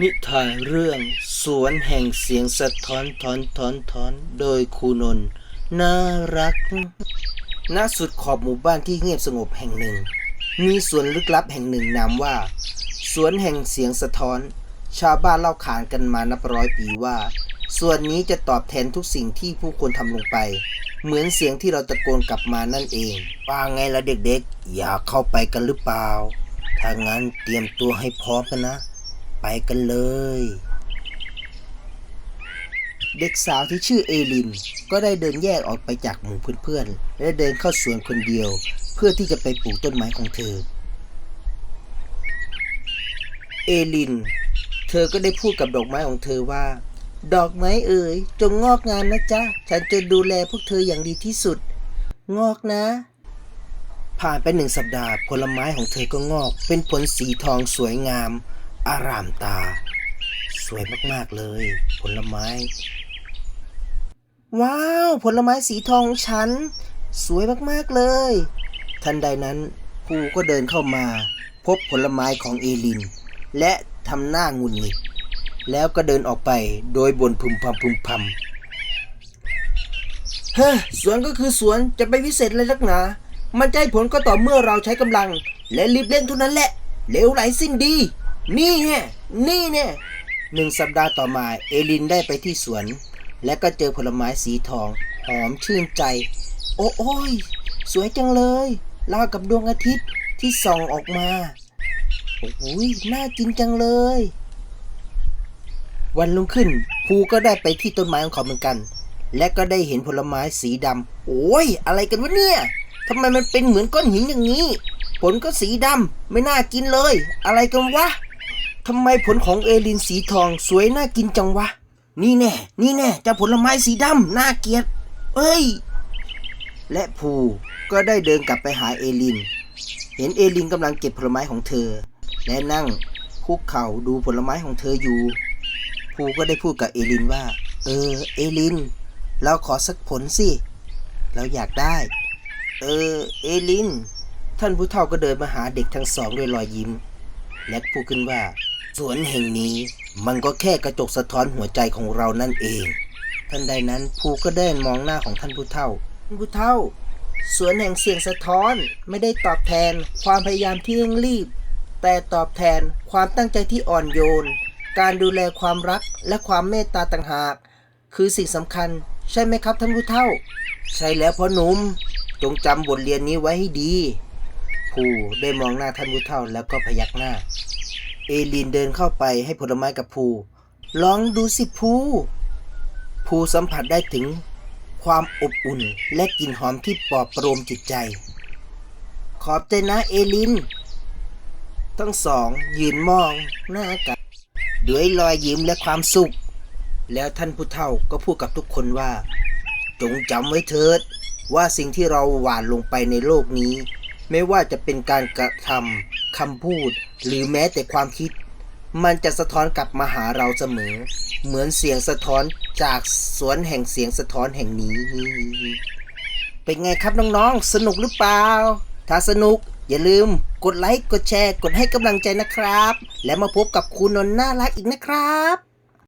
นิทานเรื่อง สวนแห่งเสียงสะท้อนถอนถอนถอนโดยครูนนท์น่ารักณสุดขอบหมู่บ้านที่เงียบสงบแห่งหนึ่ง มีสวนลึกลับแห่งหนึ่งนามว่า สวนแห่งเสียงสะท้อน ชาวบ้านเล่าขานกันมานับร้อยปีว่า ส่วนนี้จะตอบแทนทุกสิ่งที่ผู้คนทำลงไป เหมือนเสียงที่เราตะโกนกลับมานั่นเองว่าไงล่ะเด็กๆ อยากเข้าไปกันหรือเปล่า ถ้างั้นเตรียมตัวให้พร้อมกันนะ ไปกันเลย เด็กสาวที่ชื่อเอลิน ก็ได้เดินแยกออกไปจากหมู่เพื่อนๆ และเดินเข้าสวนคนเดียว เพื่อที่จะไปปลูกต้นไม้ของเธอ เอลิน เธอก็ได้พูดกับดอกไม้ของเธอว่า ดอกไม้เอ๋ยจงงอกงามนะจ๊ะ ฉันจะดูแลพวกเธออย่างดีที่สุด งอกนะผ่านไปหนึ่งสัปดาห์ผลไม้ของเธอก็งอก เป็นผลสีทองสวยงาม อารามตา สวยมากๆเลย ผลไม้ ว้าว ผลไม้สีทองฉัน สวยมากๆเลย ทันใดนั้นครูก็เดินเข้ามา พบผลไม้ของเอลิน และทำหน้างุนงิดแล้วก็เดินออกไปโดยบนพึมพำพึมพำเฮ้สวนก็คือสวนจะไปวิเศษเลยลักหนา มันจะให้ผลก็ต่อเมื่อเราใช้กำลัง และรีบเร่งเท่านั้นแหละเหลวไหลสิ้นดี นี่แน่นี่แน่หนึ่งสัปดาห์ต่อมาเอลินได้ไปที่สวน และก็เจอผลไม้สีทอง หอมชื่นใจ โอ้โอยสวยจังเลยราวกับดวงอาทิตย์ที่ส่องออกมาโอ้ยน่ากินจังเลย วันรุ่งขึ้นภูก็ได้ไปที่ต้นไม้ของเขาเหมือนกัน และก็ได้เห็นผลไม้สีดำโอ้ย อะไรกันวะเนี่ยทำไมมันเป็นเหมือนก้อนหินอย่างนี้ ผลก็สีดำไม่น่ากินเลย อะไรกันวะ ทำไมผลของเอลินสีทองสวยน่ากินจังวะ นี่แน่ นี่แน่จะผลไม้สีดำน่าเกลียด เอ้ย และภูก็ได้เดินกลับไปหาเอลิน เห็นเอลินกำลังเก็บผลไม้ของเธอ และนั่งคุกเข่าดูผลไม้ของเธออยู่ ภูก็ได้พูดกับเอลินว่า เออ เอลิน เราขอสักผลสิ เราอยากได้ เออ เอลิน ท่านผู้เฒ่าก็เดินมาหาเด็กทั้งสองด้วยรอยยิ้ม และพูดขึ้นว่า สวนแห่งนี้มันก็แค่กระจกสะท้อนหัวใจของเรานั่นเองทันใดนั้นภูก็ได้มองหน้าของท่านผู้เฒ่าท่านผู้เฒ่า สวนแห่งเสียงสะท้อนไม่ได้ตอบแทนความพยายามที่เร่งรีบ แต่ตอบแทนความตั้งใจที่อ่อนโยน การดูแลความรักและความเมตตาต่างหาก คือสิ่งสำคัญ ใช่ไหมครับท่านผู้เฒ่า ใช่แล้วพ่อหนุ่มจงจำบทเรียนนี้ไว้ให้ดี ภูได้มองหน้าท่านผู้เฒ่าแล้วก็พยักหน้า เอลีนเดินเข้าไปให้ผลไม้กับภูลองดูสิภูภูสัมผัสได้ถึงความอบอุ่นและกลิ่นหอมที่ปลอบประโลมจิตใจ ขอบใจนะเอลิน ทั้งสองยืนมองหน้ากันด้วยรอยยิ้มและความสุข แล้วท่านผู้เฒ่าก็พูดกับทุกคนว่า จงจำไว้เถิด ว่าสิ่งที่เราหว่านลงไปในโลกนี้ ไม่ว่าจะเป็นการกระทำ คำพูด หรือแม้แต่ความคิด มันจะสะท้อนกลับมาหาเราเสมอ เหมือนเสียงสะท้อนจากสวนแห่งเสียงสะท้อนแห่งนี้ เป็นไงครับน้องๆ สนุกหรือเปล่า ถ้าสนุกอย่าลืมกดไลค์ กดแชร์ กดให้กำลังใจนะครับ และมาพบกับคุณนนท์น่ารักอีกนะครับ